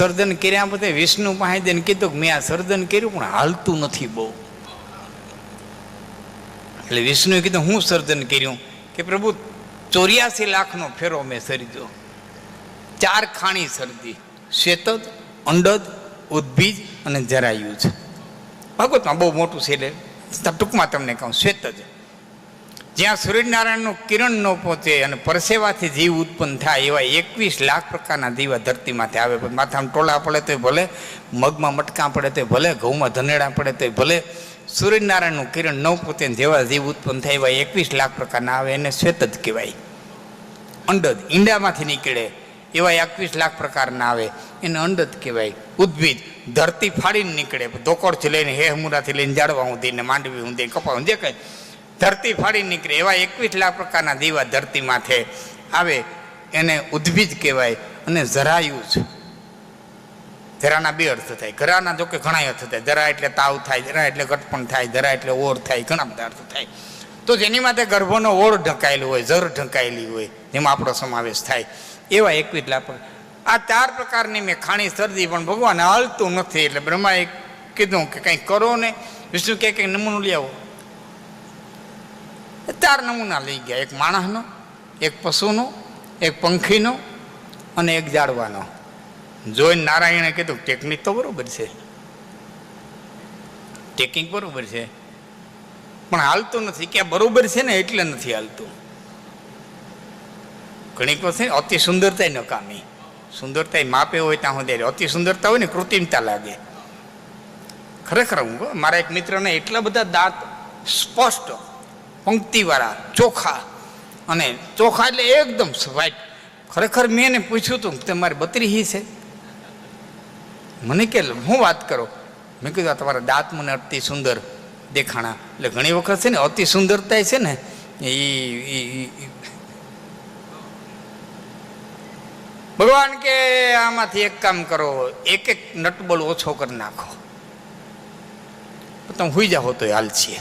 સર્જન કર્યા પછી વિષ્ણુ પાસે જઈને કીધું કે મેં આ સર્જન કર્યું, પણ હાલતું નથી બહુ. એટલે વિષ્ણુએ કીધું, હું સર્જન કર્યું? કે પ્રભુ, ચોર્યાસી લાખનો ફેરો મેં સર્જો ચાર ખાણી સર્જી. શ્વેતદ, અંડદ, ઉદ્ભીજ અને જરાયુજ ભાગવતમાં બહુ મોટું છે એટલે ટૂંકમાં તમને કહું શ્વેતજ જ્યાં સૂર્યનારાયણનું કિરણ ન પહોંચે અને પરસેવાથી જીવ ઉત્પન્ન થાય એવા એકવીસ લાખ પ્રકારના દીવા ધરતીમાંથી આવે. પણ માથામાં ટોળા પડે તોય ભલે, મગમાં મટકા પડે તોય ભલે, ઘઉંમાં ધનેડા પડે તોય ભલે, સૂર્યનારાયણનું કિરણ ન પહોંચે જેવા જીવ ઉત્પન્ન થાય એવા એકવીસ લાખ પ્રકારના આવે એને શ્વેત જ કહેવાય. અંડદ ઈંડામાંથી નીકળે એવા એકવીસ લાખ પ્રકારના આવે એને અંડદ કહેવાય. ઉદ્ભિદ ધરતી ફાડીને નીકળે. ધોકોડથી લઈને હેહમુરાથી લઈને જાડવા હું ને માંડવી ઊંધી કપા જે કંઈ. ધરતી ફાડી નીકળે, એવા એકવીસ લાખ પ્રકારના દીવા ધરતી માથે આવે, એને ઉદ્ભિદ કહેવાય અને જરાયું છે. જરાના બે અર્થ થાય. ઘરાના જો કે ઘણા અર્થ થાય. જરા એટલે તાવ થાય જરા એટલે ઘટપણ થાય જરા એટલે ઓર થાય, ઘણા બધા અર્થ થાય. તો જેની માથે ગર્ભનો ઓળ ઢંકાયેલો હોય જર ઢંકાયેલી હોય, જેમાં આપણો સમાવેશ થાય, એવા એકવીસ લાખ આ ચાર પ્રકારની મેં ખાણી સર્જી પણ ભગવાન હાલતું નથી. એટલે બ્રહ્માએ કીધું કે કંઈક કરો ને. વિષ્ણુ કે કંઈક નમૂનું લઈ આવો. ચાર નમૂના લઈ ગયા. એક માણસનો, એક પશુનો, એક પંખીનો અને એક જાડવાનો જોઈને નારાયણે કીધું ટેકનિક તો બરોબર છે. ટેકનિક બરોબર છે. પણ હાલતું નથી. કે બરોબર છે ને એટલે નથી હાલતું. ઘણીક વખત અતિ સુંદરતા નકામી સુંદરતા માપે હોય ત્યાં સુધી અતિ સુંદરતા હોય ને કૃત્રિમતા લાગે. ખરેખર હું મારા એક મિત્રને એટલા બધા દાંત સ્પષ્ટ પંક્તિવાળા, ચોખા. અને ચોખા એટલે એકદમ વ્હાઈટ ખરેખર મેં એને પૂછ્યું હતું કે તમારી બત્રી હી છે? મને કે હું વાત કરો? મેં કીધું તમારા દાંત મને અતિ સુંદર દેખાણા. એટલે ઘણી વખત છે ને, અતિ સુંદરતા છે ને એ ભગવાન કે, આમાંથી એક કામ કરો, એક એક નટબોલ ઓછો કરી નાખો. તમે હુઈ જાઓ તો હાલ છીએ.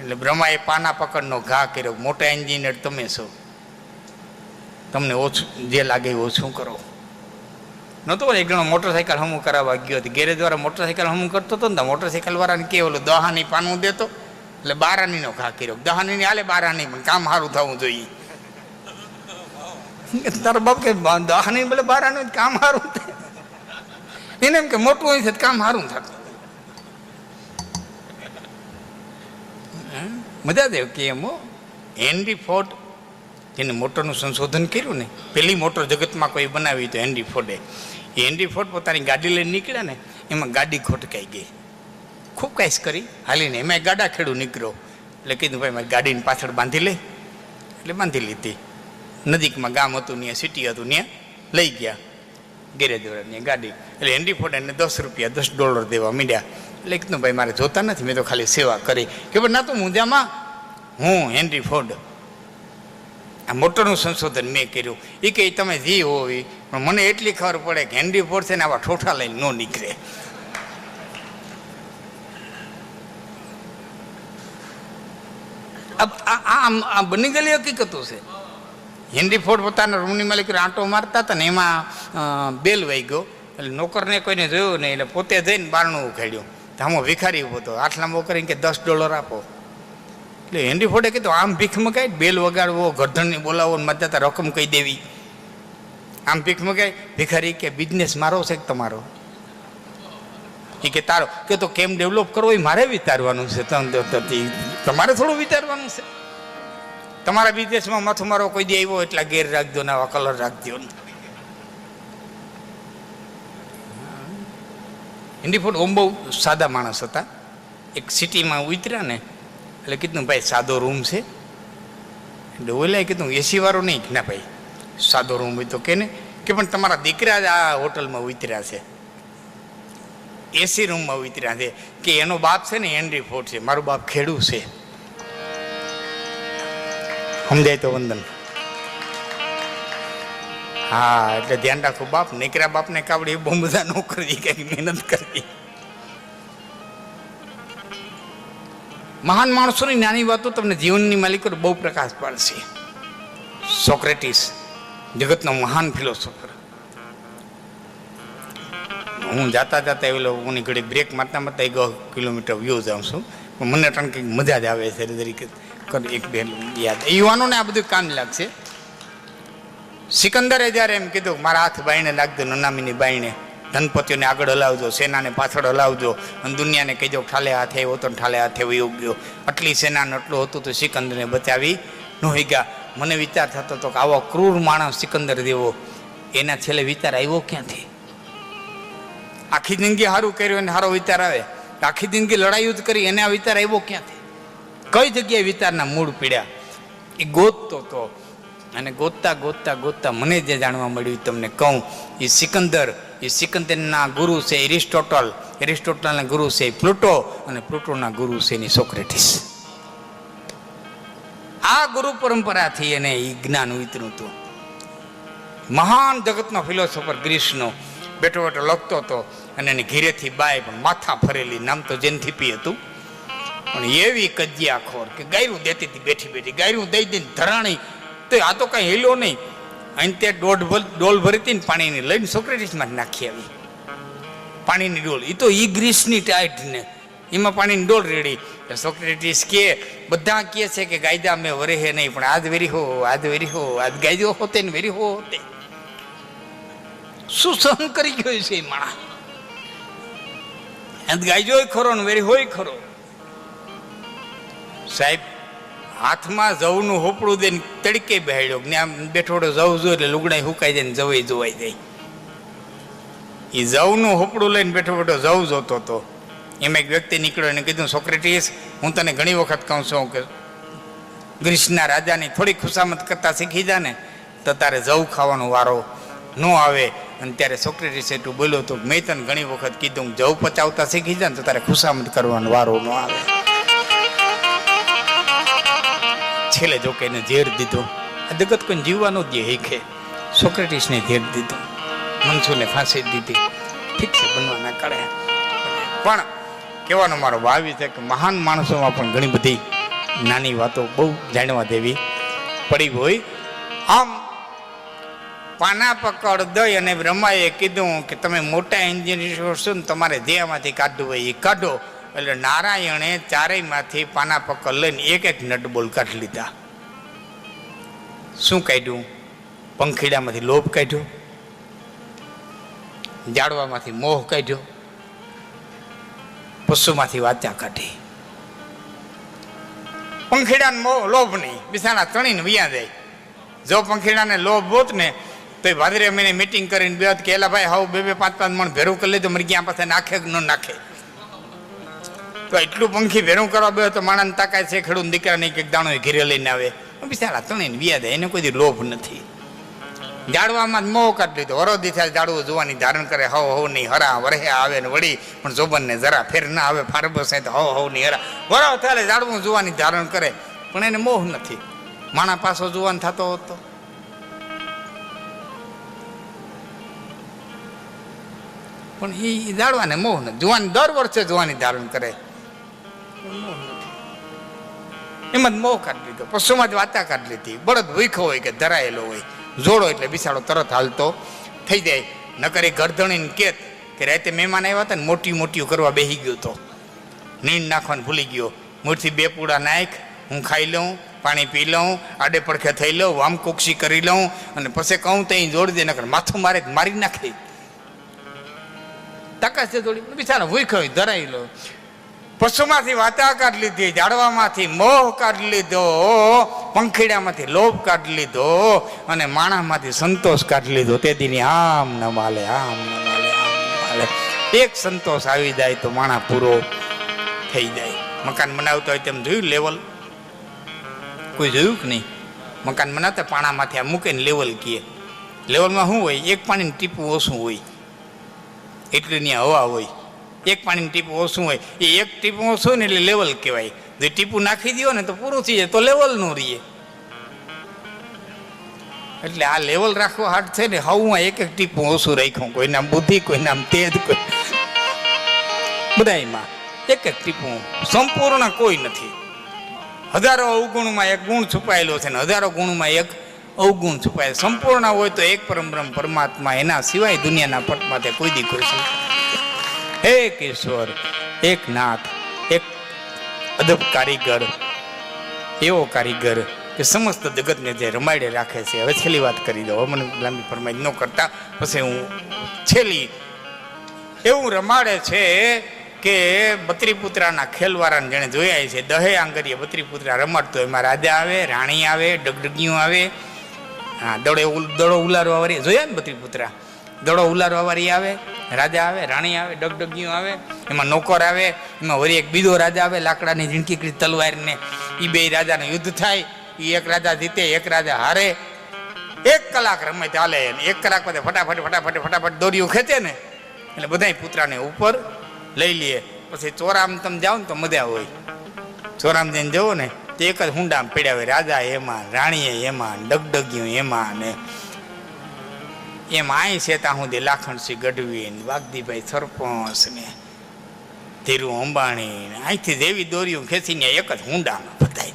એટલે બ્રહ્માએ પાના પકડનો ઘા કર્યો. મોટા એન્જિનિયર તમે છો. તમને ઓછું, જે લાગે ઓછું કરો. નહોતો એક જણો મોટરસાઇકલ હમું કરાવવા ગયો હતો. ગેરેજ વાળા મોટરસાઇકલ હમું કરતો હતો ને મોટરસાઇકલ વાળાને કે ઓલું દહાની પાનું દેતો. એટલે બારાનીનો ઘા કર્યો. દહાની હાલે બારાની, પણ કામ સારું થવું જોઈએ. તારો બાપ કે દહાની બોલે બારાનું કામ સારું થાય. એને એમ કે મોટું હોય છે કામ સારું થતું મજા દેવ કે એમો. હેનરી ફોર્ડ જેને મોટરનું સંશોધન કર્યું ને પહેલી મોટર જગતમાં કોઈ બનાવી તો હેનરી ફોર્ડે એ. હેનરી ફોર્ડ પોતાની ગાડી લઈને નીકળ્યા ને, એમાં ગાડી ખોટકાઈ ગઈ. ખૂબ કાંઈશ કરી. હાલીને એમાં ગાડા ખેડું નીકળ્યો. એટલે કીધું, ભાઈ, મારી ગાડીની પાછળ બાંધી લે. એટલે બાંધી લીધી. નજીકમાં ગામ હતું, ત્યાં સિટી હતું, ત્યાં લઈ ગયા. ગેરેજ વાળા ગાડી. એટલે હેનરી ફોર્ડ એને દસ રૂપિયા, દસ ડોલર દેવા માંડ્યા. કીધું ભાઈ મારે જોતા નથી, મેં તો ખાલી સેવા કરી. કે ભાઈ, ના તો મુંજામાં હું, હેનરી ફોર્ડ. આ મોટરનું સંશોધન મેં કર્યું. એ કે તમે જી હોવી પણ મને એટલી ખબર પડે કે હેનરી ફોર્ડ છે ને આવા ઠોઠા લઈને ન નીકળે. આ, આ- બની ગયેલી હકીકતો છે. હેનરી ફોર્ડ પોતાના રૂમની માલિક આંટો મારતા હતા ને એમાં બેલ વહી ગયો એટલે નોકરને કોઈને જોયું નહીં, એટલે પોતે જઈને બારણું ઉખાડ્યું આમાં ભિખારી ઊભો હતો આટલા મો કરીને કે દસ ડોલર આપો. એટલે હેનરી ફોર્ડે કીધું, આમ ભીખ મગાય, બેલ વગાડવો ગરધણને બોલાવો મજા રકમ કહી દેવી. આમ ભીખ મગાય, ભિખારી કે બિઝનેસ મારો છે તમારો? એ કે, તારો. કે તો કેમ ડેવલપ કરવો એ મારે વિચારવાનું છે તમારે થોડું વિચારવાનું છે. તમારા બિઝનેસમાં માથું મારો કોઈ દે આવ્યો, એટલા ગેર રાખજો ને આવા કલર રાખજો ને. હિન્દી ફૂડ ઓમ બહુ સાદા માણસ હતા. એક સિટીમાં ઉતર્યા ને, એટલે કીધું, ભાઈ, સાદો રૂમ છે. એટલે ઓલાએ કીધું, એસી વાળો નહીં. ના, ભાઈ, સાદો રૂમ હોય તો કે ને કે, પણ તમારા દીકરા જ આ હોટલમાં ઉતર્યા છે. એસી રૂમમાં ઉતર્યા છે. કે, એનો બાપ છે ને હેનરી ફોર્ડ છે. મારું બાપ ખેડૂ છે. સમજાય તો વંદન. હા, એટલે ધ્યાન રાખો, બાપ નીકળ્યા બાપને કાવડી બહુ બધા ન કરવી મહેનત કરવી. મહાન માણસોની નાની વાતો તમને જીવનની માલિકો બહુ પ્રકાશ પાડશે. સોક્રેટિસ, જગતનો મહાન ફિલોસોફર હું જાતા જાતા એવી લોકોની ઘડી બ્રેક મારતા મારતા એક કિલોમીટર વ્યૂ જાઉં છું. પણ મને પણ કંઈક મજા જ આવે છે તરીકે એક બે યાદ. યુવાનોને આ બધું કામ લાગશે. સિકંદરે જ્યારે એમ કીધું, મારા હાથ બાઈને લાગજો, નનામીની બાઈને ધનપતિઓને આગળ હલાવજો, સેનાને પાછળ હલાવજો. અને દુનિયાને કહેજો, ઠાલે હાથે આવ્યો તો ઠાલે હાથે વયો ગયો. આટલી સેનાને આટલું હતું તો સિકંદરને બચાવી નહોઈ ગયા મને વિચાર થતો હતો કે આવો ક્રૂર માણસ સિકંદર દેવો એના છેલ્લે વિચાર આવ્યો ક્યાંથી? આખી જિંદગી સારું કર્યું એને સારો વિચાર આવે. આખી જિંદગી લડાઈઓ જ કરી, એને આ વિચાર આવ્યો ક્યાંથી? કઈ જગ્યાએ વિચારના મૂળ પીડ્યા? એ ગોતતો તો અને ગોતતા ગોતતા ગોતતા મને જે જાણવા મળ્યું તમને કહું એ સિકંદર એ સિકંદરના ગુરુ છે એરિસ્ટોટલ. એરિસ્ટોટલના ગુરુ છે પ્લુટો અને પ્લુટોના ગુરુ છે એની સોક્રેટિસ. આ ગુરુ પરંપરાથી એને એ જ્ઞાન વિતરું હતું. મહાન જગતનો ફિલોસોફર ગ્રીસનો બેઠો બેઠો લખતો હતો અને એની ઘીરેથી બાય પણ માથા ફરેલી, નામ તો જેનથીપી હતું. પણ એવી કજિયાખોર કે ગાયરું દેતી બેઠી બેઠી, ગાયરું દઈ દઈને ધરાણી તો આ તો કાંઈ હેલો નહીં. અહીં તે દોઢ ડોલ ભરી ને પાણીની લઈને સોક્રેટિસમાં જ નાખી આવી. પાણીની ડોલ. એ તો ઈ ગ્રીસની ટાઈટ ને. એમાં પાણીની ડોલ રેડી. સોક્રેટિસ કે, બધા કહે છે કે ગાયદા મેં વરેહે નહીં, પણ આજ વેરી હો, આજ વેરી હો, આજ ગાયદો હોતે ને વેરી હો હોતે. શું સહન કરી ગયો છે એ માણા આજ ગાયજો ખરો ને વેરી હોય ખરો. સાહેબ હાથમાં જવનું હોપડું દઈને તડકે બેહાડ્યો ને આમ બેઠોડો જવ જો એટલે લુગડાઈ હુકાઈ જાય ને જવાઈ જોવાઈ જાય. એ જવનું હોપડું લઈને બેઠો બેઠો જવ જોતો હતો એમાં એક વ્યક્તિ નીકળ્યો એને કીધું, સોક્રેટીસ, હું તને ઘણી વખત કહું છું કે ગ્રીસના રાજાની થોડી ખુશામત કરતા શીખી જા ને, તો તારે જવ ખાવાનો વારો ન આવે. અને ત્યારે સોક્રેટીસ એટલું બોલ્યો તો, મેં તને ઘણી વખત કીધું જવ પચાવતા શીખી જા ને, તો તારે ખુશામત કરવાનો વારો ન આવે. છેલ્લે જો કે એને ઝેર દીધો. આ જગત કોઈ જીવવાનો જ હેખે સોક્રેટિસને ઝેર દીધો. મનસુને ફાંસી દીધી. ઠીક છે, બનવાના કાળે. પણ કહેવાનો મારો ભાવિ છે કે મહાન માણસોમાં પણ ઘણી બધી નાની વાતો બહુ જાણવા દેવી પડી હોય. આમ પાના પકડ દઈ અને બ્રહ્માએ કીધું કે તમે મોટા એન્જિનિયર છો ને તમારે દેહમાંથી કાઢવું હોય એ કાઢો. એટલે નારાયણે ચારેયમાંથી પાના પકડ લઈને એક એક નટબોલ કાઢી લીધા. શું કાઢ્યું? પંખીડામાંથી લોભ કાઢ્યો? જાડવામાંથી મોહ કાઢ્યો? પશુમાંથી વાચા કાઢી. પંખીડાને મોહ, લોભ નહીં. બિસાણા ત્રણીને વિયા જાય. જો પંખીડાને લોભ હોત ને, તો એ ભાદરે મહિને મીટિંગ કરીને બે કે ભાઈ, હાવ બે બે પાંચ પાંચ મણ ભેરું કરી લેજો, મરી ગયા પાસે નાખે કે ન નાખે. તો એટલું પંખી ભેરું કરવા બે તો માણસ તાકાત છે ખેડૂત નહીં કે દાણો ઘેરે લઈને આવે. બિચારા ત્રણેય દે એને કોઈ લોભ નથી. જાડવામાં મોહ કાઢ લીધો. વરોધી થાય જાડવું જોવાની ધારણ કરે, હવ હવ નહીં હરા વરહે આવે ને વળી, પણ જોબનને જરા ફેર ના આવે ફારબસ તો હવ હવ નહીં હરા. વરો થાય જાડવું જોવાની ધારણ કરે, પણ એને મોહ નથી. માણા પાછો જોવાન થતો હતો. પણ એ જાડવાને મોહ નથી. જોવાની દર વર્ષે જોવાની ધારણ કરે. એમાં જ મોહ કાઢી લીધો. પશુમાં જ વાતા કાઢી લીધી. બળદ ભૂખો હોય કે ધરાયેલો હોય. જોડો એટલે બિસાડો તરત હાલતો થઈ જાય. નકર એ ગરદણીને કેત કે રાતે મહેમાન આવ્યા હતા ને મોટી મોટી કરવા બેસી ગયો તો. નીંદ નાખવાનું ભૂલી ગયો. મૂળથી બે પૂડા નાખ, હું ખાઈ લઉં, પાણી પી લઉં, આડે પડખે થઈ લઉં વામ કોક્ષી કરી લઉં અને પછી કહું તો અહીં જોડી દે, નકર માથું મારે મારી નાખે. તાકાત છે થોડી બિચારો ભૂખ હોય ધરાઈ પશુમાંથી વાતા કાઢી લીધી, ઝાડવામાંથી મોહ કાઢી લીધો, પંખીડામાંથી લોભ કાઢી લીધો અને માણામાંથી સંતોષ કાઢી લીધો. તે દીની આમ ન માલે, આમ ન માલે, આમ માલે. એક સંતોષ આવી જાય તો માણા પૂરો થઈ જાય. મકાન બનાવતો હોય તેમ જોયું લેવલ કોઈ જોયું કે નહીં? મકાન બનાવતા પાણામાંથી આ મૂકે ને લેવલ કીએ લેવલમાં શું હોય? એક પાણીનું ટીપું ઓછું હોય. એટલી ત્યાં હવા હોય. એક પાણીનું ટીપું ઓછું હોય. એ એક ટીપું ઓછું હોય ને એટલે લેવલ કહેવાય. જો ટીપું નાખી દો ને તો પૂરું થઈ જાય, તો લેવલનું રહીએ. એટલે આ લેવલ રાખવા હાર્ડ છે ને હું એક એક ટીપું ઓછું રાખ્યું. કોઈ નામ બુદ્ધિ, કોઈ નામ તેજ, કોઈ બધાયમાં એક એક ટીપું સંપૂર્ણ કોઈ નથી. હજારો અવગુણમાં એક ગુણ છુપાયેલો છે ને હજારો ગુણમાં એક અવગુણ છુપાયેલો. સંપૂર્ણ હોય તો એક પરમ પરમાત્મા એના સિવાય દુનિયાના પટમાં તે કોઈ દી કોઈ એક ઈશ્વર, એક નાથ, એક અદબ કારીગર, એવો કારીગર કે સમસ્ત જગતને જે રમાડે રાખે છે. હવે છેલ્લી વાત કરી દો મને લાંબી ફરમાઈ ન કરતા. પછી હું છેલ્લી એવું રમાડે છે કે બત્રીપુત્રાના ખેલવાળાને જેણે જોયા છે, દહે આંગરીએ બત્રીપુત્રા રમાડતો એમાં રાજા આવે, રાણી આવે ડગડગીયું આવે. હા, દડો દડો ઉલારવા વાળી, જોયા ને બત્રીપુત્રા? દડો ઉલારવા વાળી આવે. રાજા આવે, રાણી આવે ડગડગીયું આવે, એમાં નોકર આવે, એમાં વળી એક બીજો રાજા આવે, લાકડાની ઝીણકી તલવારને. એ બે રાજાને યુદ્ધ થાય એ એક રાજા જીતે, એક રાજા હારે. એક કલાક રમે ચાલે એક કલાક પછી ફટાફટ ફટાફટ ફટાફટ દોરીઓ ખેંચે ને, એટલે બધાય પુતરાને ઉપર લઈ લઈએ પછી ચોરામ તમે જાઓ ને તો મજા હોય. ચોરામ જઈને જવો ને, તો એક જ હુંડામાં પીડ્યા હોય, રાજા એમાં, રાણીએ એમાં ડગડગ્યું એમાં ને. એમ આય ત્યાં સુધી લાખણસિંહ ગઢવી વાગદીભાઈ સરપંચ ને ધીરુ અંબાણી ને અહીંથી દેવી દોરીઓ ખેંચીને એક જ હુંડામાં બધાય.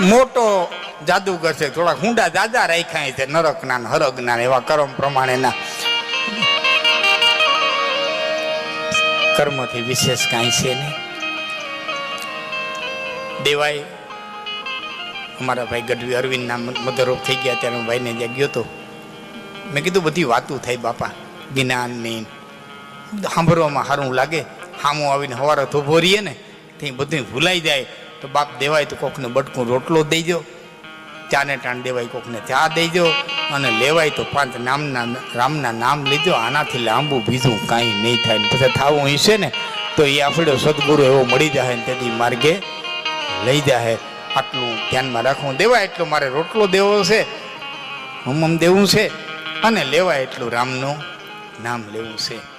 મોટો જાદુગર છે થોડા હુંડા દાદા રાખ્યા છે, નરકના ને હરગના એવા કર્મ પ્રમાણેના. કર્મથી વિશેષ કાંઈ છે નહીં. દેવાય અમારા ભાઈ ગઢવી અરવિંદના મધરોપ થઈ ગયા ત્યારે હું ભાઈને જ્યાં ગયો હતો મેં કીધું, બધી વાતું થઈ બાપા. જ્ઞાનની સાંભળવામાં સારું લાગે. સામું આવીને હવારે ધોભો રહીએ ને, ત્યાં બધું ભૂલાઈ જાય. તો બાપ દેવાય તો કોકને બટકું રોટલો દઈ દો. ચાને ટાણ દેવાય કોકને ચા દઈ દો. અને લેવાય તો પાંચ નામના, રામના નામ લીધો. આનાથી લાંબુ બીજું કાંઈ નહીં થાય. ને પછી થાવું હશે ને, તો એ આપણો સદગુરુ એવો મળી જાય ને તેથી માર્ગે લઈ જાય આટલું ધ્યાનમાં રાખવું. દેવાય એટલો મારે રોટલો દેવો છે, હમમ દેવું છે, અને લેવાય એટલું રામનું નામ લેવું છે.